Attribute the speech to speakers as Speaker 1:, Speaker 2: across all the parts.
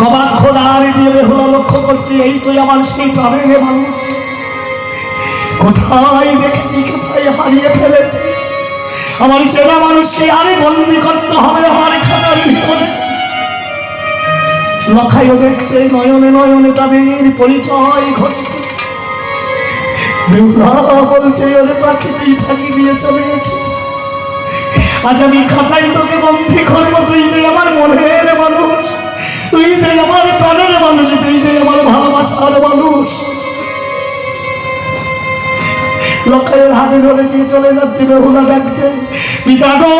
Speaker 1: গবাক্ষ দাঁড়িয়ে দিয়ে বেহুলা লক্ষ্য করছি, এই তুই আমার সেই প্রাণের মানুষ। কোথায় দেখেছি, কোথায় হারিয়ে ফেলেছি? আমার চেনা মানুষকে আরে বন্দি করতে হবে আমার খাতার ভিতরে। লখাইও দেখছে, নয়নে নয়নে তাদের পরিচয় ঘটছে। বলছে, ওরে পাখিতেই ফাঁকি দিয়ে চলে এসেছে। আজ আমি খাতায় তোকে বন্দি করব তুই আমার মনের মানুষ। তুই যে আমার প্রাণের মানুষ, তুই যে আমার ভালোবাসার মানুষ। লক্ষের হাতে ধরে নিয়ে চলে যাচ্ছে, বেহুলা ডাকছে পিতা গো!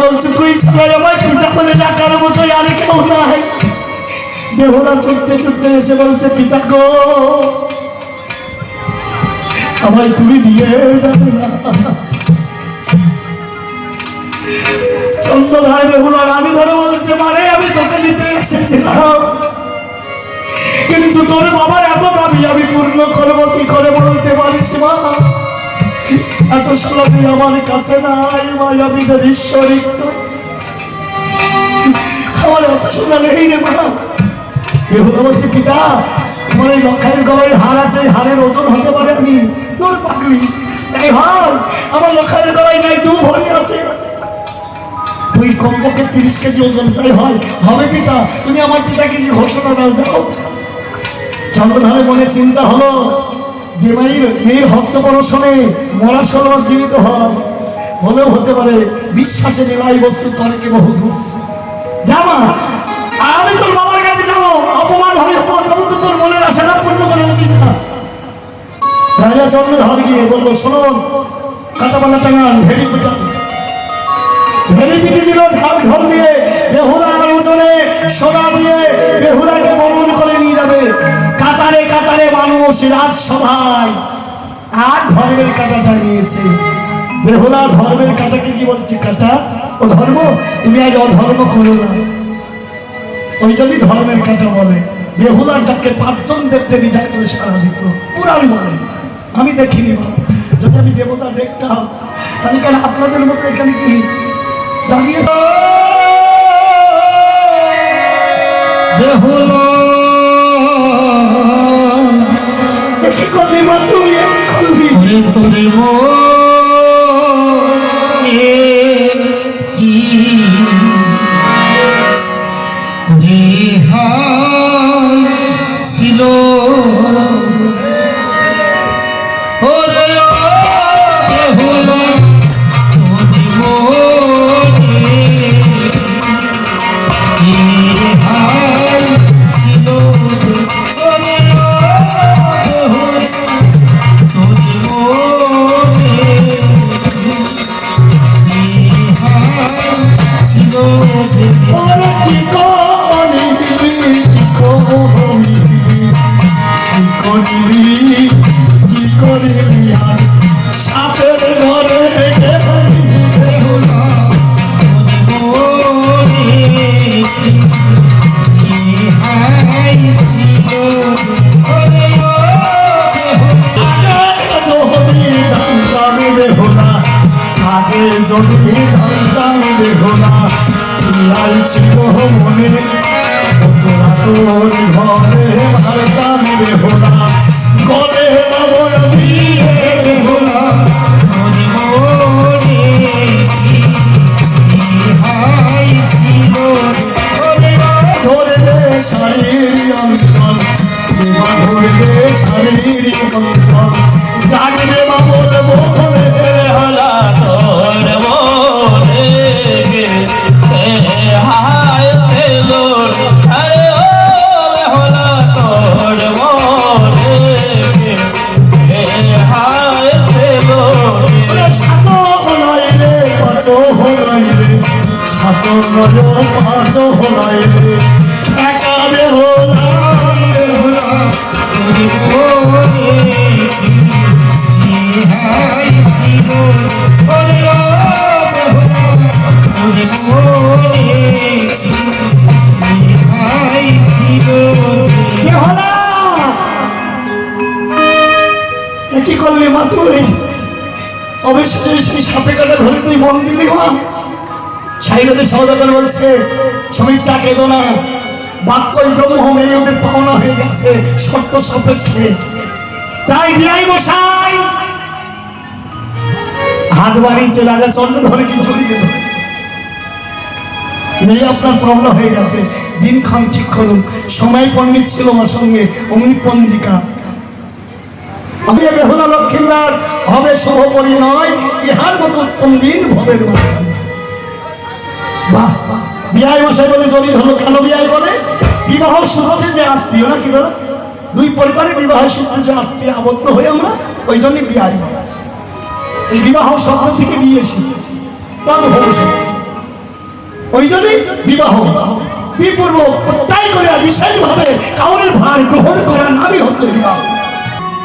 Speaker 1: বলছে, তুই ছাড়াই আমার পিতা বলে ডাকার মতোই আর কেউ নাই। বেহুলা ছুটতে ছুটতে এসে বলছে পিতা গো! আমায় তুমি নিয়ে যাবে না। চন্দ্রধার বেহুলার আমি ধরে বলছে মানে আমি তোকে নিতে এসেছিলাম কিন্তু তোর বাবার এত দাবি আমি পূর্ণ করব, কি করে বলতে পারিস, মা? এত সালা আমার কাছে নাই ভাই আমি তোর ঈশ্বরিক আমার এত শোনা নেই রে, মা। হার আছে হারের ওজন হতে পারে আমি। তোর আমার লক্ষায়ের গলায় নাই দু ভরি আছে। তুই কমপক্ষে তিরিশ কেজি ওজন তাই হয়। হবে পিতা, তুমি আমার পিতাকে যে ঘোষণা দাও, যাও। চন্দ্রধারে মনে চিন্তা হলো যে মায়ের মেয়ের হস্তপরশনে মরা সরবার জীবিত হয় হলেও হতে পারে বিশ্বাসে জেলাই বস্তু তর্কে বহু দূর। জামা আমি তোর বাবার কাছে যাব। অপমান হবে তো তোর মনের আশাটা পূর্ণ করে দিতে রাজা চন্দ্রধর গিয়ে বলল শোনুন কাটাপালা টাঙান পিটান ভেরি পিটি দিল, ঢাল ঢল দিয়ে বেহুলার ওজনে সোনা দিয়ে বেহুলাকে বরণ করে নিয়ে যাবে। কাতারে কাতারে মানুষ রাজসভায়। আর ধর্মের কাটাটা নিয়েছে। বেহুলা ধর্মের কাটাকে কি বলছে? কাটা? ও ধর্ম? তুমি আজ অধর্ম করো না। ওই জন্যই ধর্মের কাটা বলে। বেহুলার ডাকে, পাঁচজন দেখতে বিদায় করে সারা দিত। পুরাণ বলে। আমি দেখিনি। যদি আমি দেবতা দেখতাম, তাহলে কেন আপনাদের মতো এখানে কি দাঁড়িয়ে তুই করবি তুই? করবি?
Speaker 2: ছিল মনে। কত তোর
Speaker 1: ঘরে মারতাম হোলা গলে নবর দিয়ে কি করলি, মা তুই? সেই সাপে কাটা ধরে তুই মন দিলি, মা? বলছে কেঁদো না। বাক্যই ওদের পাওনা হয়ে গেছে শর্ত সাপেক্ষে। তাই হাত বাড়িয়েছে রাজা চন্দ্রধরে কি জড়িয়ে ধরেছে। আপনার পাওনা হয়ে গেছে। দিন খান ঠিক করুন। সময় পণ্ডিত ছিল আমার সঙ্গে অমনি পঞ্জিকা আমি বেহুলা লক্ষ্মীনার হবে শুভ পরিণয় ইহার মতো উত্তম দিন ভবের বাহ মশাই বলে জড়িত হলো কেন বিয়াই বলে? বিবাহ সূত্রে যে আত্মীয় না কি দাদা? দুই পরিবারে বিবাহ সূত্রে যে আত্মীয় আবদ্ধ হয়ে আমরা, ওই জন্য বিয়াই বলে। এই বিবাহ শব্দ থেকে বিয়ে এসেছে। ওই জন্যই বিবাহ। বিপূর্ব, তাই করে বিশ্বাস ভাবে কাউরের ভার গ্রহণ করার নামই হচ্ছে বিবাহ।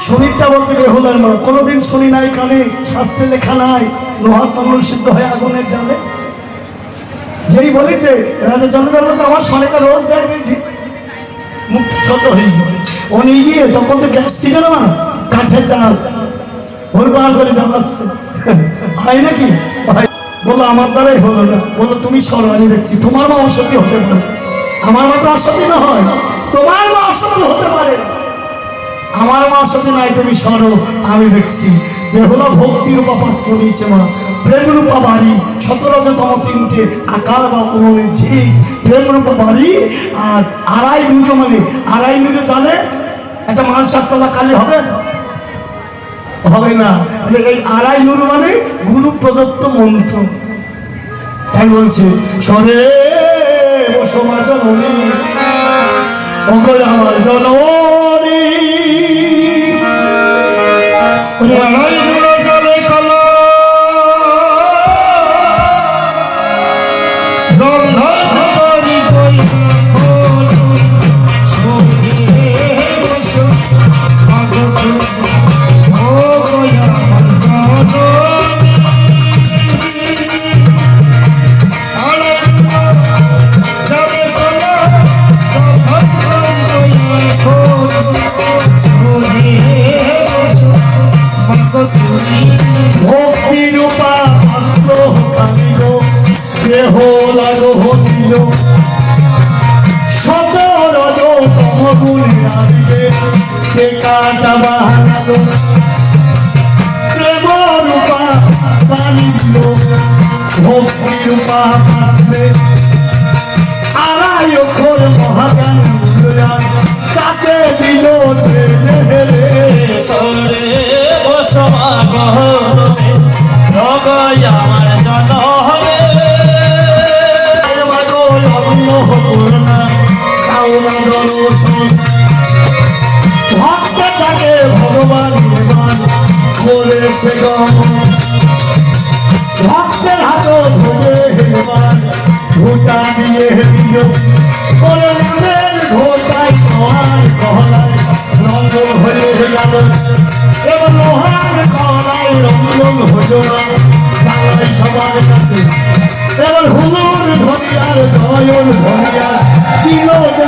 Speaker 1: সুমিত্রা বলতে বেহুলার মা, কোনোদিন শুনি নাই কানে, শাস্ত্রে লেখা নাই লোহার তরল সিদ্ধ হয়ে আগুনের জালে? যেই বলেছে, রাজা চন্দ্রবাবু তো আমার সনেকা রোজ দেয় মুখ ছোট হয়ে নিয়ে গিয়ে তখন তো গ্যাস ছিল না, কাঠের জাল। ভোরবার করে জ্বালাচ্ছে। হয় নাকি। বলল, আমার দ্বারাই হলো না। বলল, তুমি সরো, আমি দেখছি। তোমার মা অসতী হতে পারে। আমার মা তো অসতী না হয়, তোমার মা অসতী হতে পারে। আমার মা অসতী নাই, তুমি সরো আমি দেখছি। বেহুলা ভক্তি রূপা পাত্র নিয়েছে মা। প্রেম রূপা বাড়ি সতেরোতম তিনটে আকার বা উনুনের ঝিক প্রেম রূপা বাড়ি আর আড়াই মিনিট মানে আড়াই মিনিট জানে একটা মান সাততলা কালি হবে? হবে না। এই আড়াই নুরু মানে গুরু প্রদত্ত মন্ত্র। তাই বলছে, সরে বসমা জননী অগল আমার জননী।
Speaker 2: ওরে
Speaker 1: ভক্তি রূপা পাত্রে আড়াই অক্ষর মূল্যায়ন তাকে দিল ভগবান বলেছে ভক্তের হাত ধরে হেমান ঘোটা দিয়ে দিও। করুণের এবং
Speaker 3: লোহার কহলায় রঙ্গন হজো সবার কাছে। এবার
Speaker 1: হুলুর ধরিয়ার দয়ন ভরিয়া দিল যে